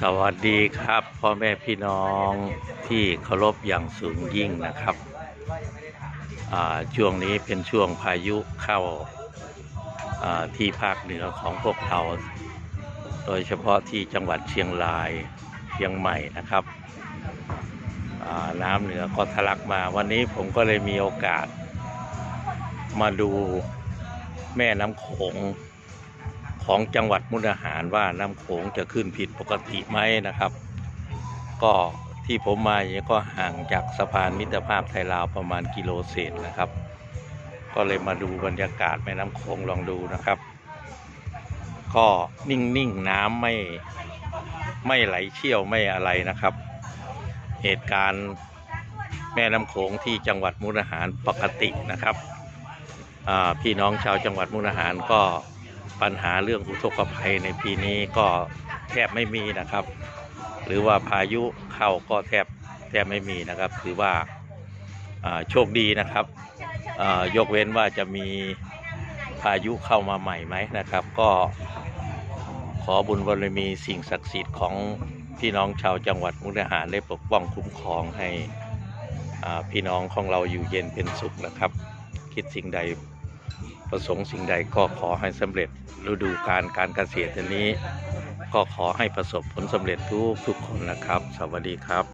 สวัสดีครับพ่อแม่พี่น้องที่เคารพอย่างสูงยิ่งนะครับ ช่วงนี้เป็นช่วงพายุเข้าที่ภาคเหนือของพวกเรา โดยเฉพาะที่จังหวัดเชียงรายเชียงใหม่นะครับ น้ำเหนือก็ทะลักมา วันนี้ผมก็เลยมีโอกาสมาดูแม่น้ำโขง ของจังหวัดมุกดาหารว่าน้ำโขงจะขึ้นผิดปกติไหมนะครับ ก็ที่ผมมาเนี่ยก็ห่างจากสะพานมิตรภาพไทยลาวประมาณกิโลเศษนะครับ ก็เลยมาดูบรรยากาศแม่น้ำโขงลองดูนะครับ ก็นิ่งๆน้ำไม่ไม่ไหลเชี่ยวไม่อะไรนะครับ เหตุการณ์แม่น้ำโขงที่จังหวัดมุกดาหารปกตินะครับพี่น้องชาวจังหวัดมุกดาหารก็ ปัญหาเรื่องอุทกภัยในปีนี้ก็แทบไม่มีนะครับ หรือว่าพายุเข้าก็แทบแทบไม่มีนะครับ ถือว่าโชคดีนะครับ ยกเว้นว่าจะมีพายุเข้ามาใหม่ไหมนะครับ ก็ขอบุญบารมีสิ่งศักดิ์สิทธิ์ของพี่น้องชาวจังหวัดมุกดาหารได้ปกป้องคุ้มครองให้พี่น้องของเราอยู่เย็นเป็นสุขนะครับ คิดสิ่งใด ประสงค์สิ่งใดก็ขอให้สำเร็จฤดูการการเกษตรนนี้ ก็ขอให้ประสบผลสำเร็จทุกทุกคนนะครับ สวัสดีครับ